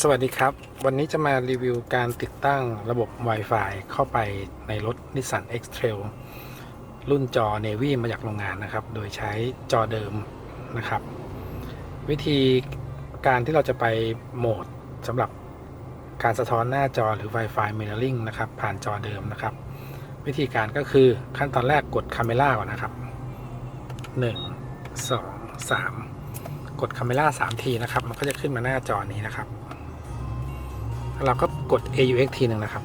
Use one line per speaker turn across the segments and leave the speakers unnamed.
สวัสดีครับ วันนี้จะมารีวิวการติดตั้งระบบ Wi-Fi เข้าไปในรถ Nissan X-Trail รุ่นจอ Navy มาจากโรงงานนะครับ โดยใช้จอเดิมนะครับ วิธีการที่เราจะไปโหมดสำหรับการสะท้อนหน้าจอหรือ Wi-Fi Mirroring นะครับ ผ่านจอเดิมนะครับ วิธีการก็คือขั้นตอนแรกกด Camera ก่อนนะครับ 1 2 3 กด Camera 3 ทีนะครับ มันก็จะขึ้นมาหน้าจอนี้นะครับ เราก็กด AUX ทีหนึ่งนะครับ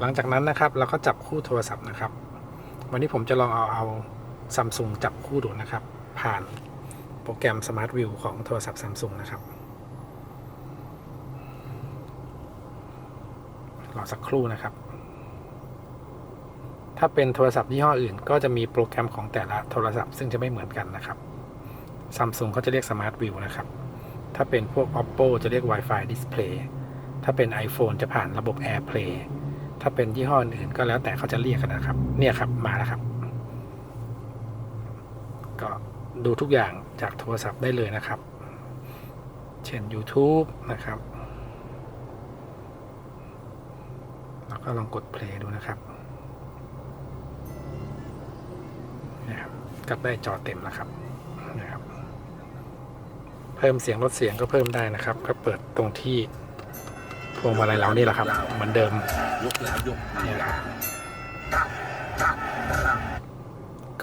หลังจากนั้นนะครับ เราก็จับคู่โทรศัพท์นะครับ วันนี้ผมจะลองเอาเอาซัมซุงจับคู่ดูนะครับ ผ่านโปรแกรม Smart View ของโทรศัพท์ซัมซุงนะครับรอสักครู่นะครับ ถ้าเป็นโทรศัพท์ยี่ห้ออื่น ก็จะมีโปรแกรมของแต่ละโทรศัพท์ซึ่งจะไม่เหมือนกันนะครับซัมซุงเขาจะเรียก Smart View นะครับ ถ้าเป็นพวก Oppo จะเรียก Wi-Fi Display ถ้าเป็น iPhone จะผ่านระบบ AirPlay ถ้าเป็นยี่ห้ออื่นก็แล้วแต่เขาจะเรียกกันนะครับ เนี่ยครับมาแล้วครับ ก็ดูทุกอย่างจากโทรศัพท์ได้เลยนะครับ เช่น YouTube นะครับ แล้วก็ลองกด play ดูนะครับนะครับก็ได้จอเต็มแล้วครับนะครับ เพิ่มเสียงลดเสียงก็เพิ่มได้นะครับ ก็เปิดตรงที่พวงมาลัยเรานี่แหละครับ เหมือนเดิม
ยกแล้วยก
นี่แหละครับ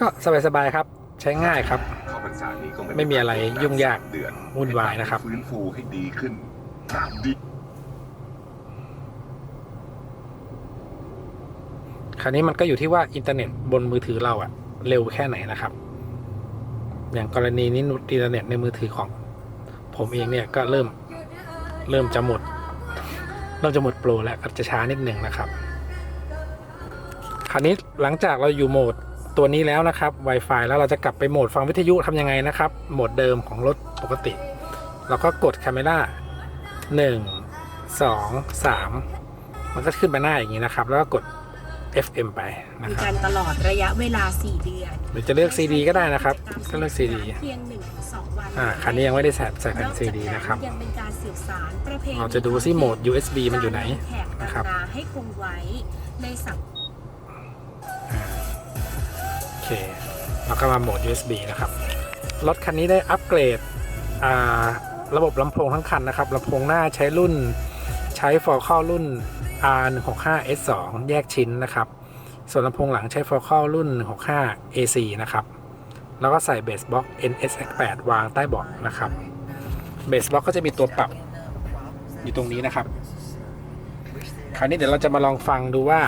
ก็สบายๆครับ ใช้ง่ายครับ
เข้าพรรษานี้ก็
ไม่มีอะไรยุ่งยาก
เดือน
วุ่นวายนะครับ
ฟื้นฟูให้ดีขึ้นดี
คราวนี้มันก็อยู่ที่ว่าอินเทอร์เน็ตบนมือถือเราอะเร็วแค่ไหนนะครับ อย่างกรณีนี้นุอินเทอร์เน็ตในมือถือของ ผมเองเนี่ยก็เริ่มเริ่มจะหมดเริ่มจะหมดโปรแล้วก็จะช้านิดหนึ่งนะครับ คราวนี้หลังจากเราอยู่โหมดตัวนี้แล้วนะครับ Wi-Fi แล้วเราจะกลับไปโหมดฟังวิทยุทำยังไงนะครับ โหมดเดิมของรถปกติ เราก็กด Camera 1 2 3 มันก็ขึ้นมาหน้าอย่างนี้นะครับ แล้วก็กด FM ไปนะ
มี
ครับ
การตลอดระยะเวลา 4 เดือน
หรือจะเลือก CD ก็ได้นะครับก็เลือก CD
เพียง1-2วัน
อ่าคันนี้ยังไม่ได้ใส่ใส่แผ่น CD นะครับ
ยังเป็นการสืบสารประเพณี
เราจะดูซิโหมด USB มันอยู่ไหน
แขก
นะ
นะ
ค
ค
รั
รับบให้คงไว้ในสัง
โอเคเราก็มาโหมด USB นะครับ รถคันนี้ได้อัปเกรดอ่าระบบลำโพงทั้งคันนะครับลำโพงหน้าใช้รุ่นใช้ฟอร์คอรุ่น R165S2 แยกชิ้นนะครับ ส่วนลำโพงหลังใช้ฟอร์คอรุ่น 65 AC นะครับ แล้วก็ใส่เบสบ็อก NSX8 วางใต้เบาะนะครับ เบสบ็อกก็จะมีตัวปรับอยู่ตรงนี้นะครับ คราวนี้เดี๋ยวเราจะมาลองฟังดูว่า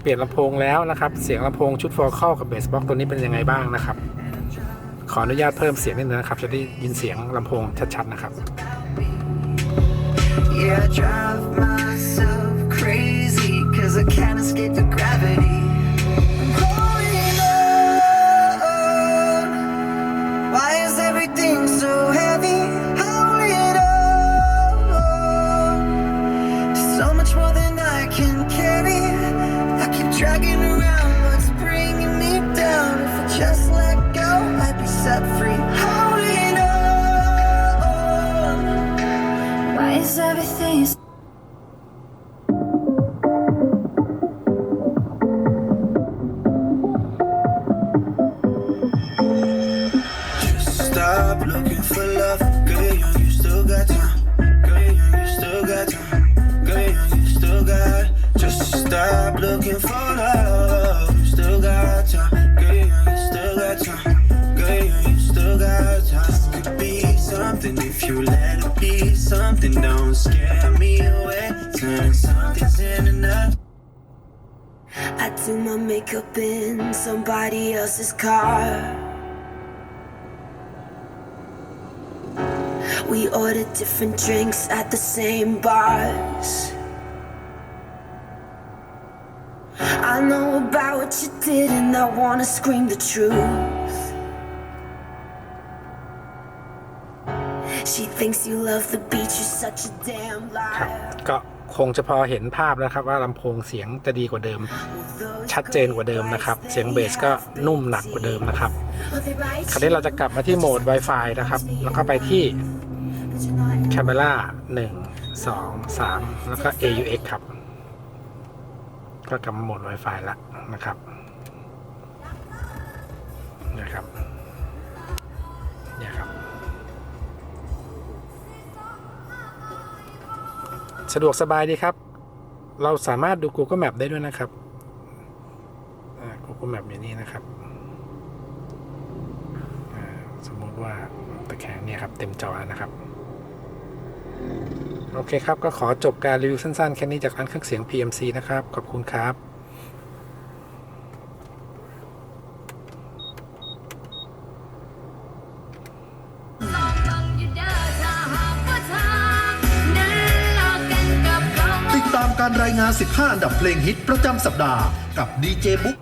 เปลี่ยนลำโพงแล้วนะครับ เสียงลำโพงชุดฟอร์เข้ากับเบสบ็อกตัวนี้เป็นยังไงบ้างนะครับ ขออนุญาตเพิ่มเสียงนิดนึงนะครับ จะได้ยินเสียงลำโพงชัดๆนะครับ
Yeah, drive my everything's so
looking for love. Still got time. Girl, you still got time. Girl, you still got time. This could be something if you let it be something. Don't scare me away. Turn something's in enough.
I do my makeup in somebody else's car. We order different drinks at the same bars. I know about what you did, and I wanna scream the truth. She thinks you love the beach, you're such a damn
ครับ
liar.
ก็คงจะพอเห็นภาพแล้วครับ ว่าลำโพงเสียงจะดีกว่าเดิม ชัดเจนกว่าเดิมนะครับ เสียงเบสก็นุ่มหนักกว่าเดิมนะครับ คราวนี้เราจะกลับมาที่โหมด Wi-Fi นะครับ แล้วก็ไปที่
But you know I am.
แคมเบล่าหนึ่งสองสามแล้วก็ AUX ครับ ก็กำหมด Wi-Fi ละนะครับนะครับเนี่ยครับ สะดวกสบายดีครับ เราสามารถดู Google Map ได้ด้วยนะครับ Google Map อย่างนี้นะครับสมมติว่าตะแคงเนี่ยครับ เต็มจอนะครับ โอเคครับ ก็ขอจบการรีวิวสั้นๆ แค่นี้จากร้านเครื่องเสียง PMC นะครับ ขอบคุณครับ
ติดตามการรายงาน 15 อันดับเพลงฮิตประจำสัปดาห์กับดีเจบุ๊ก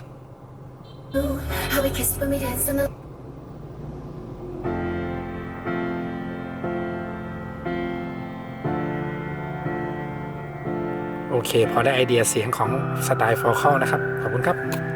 โอเค พอได้ไอเดียเสียงของสไตล์ฟอลคอนะครับ ขอบคุณครับ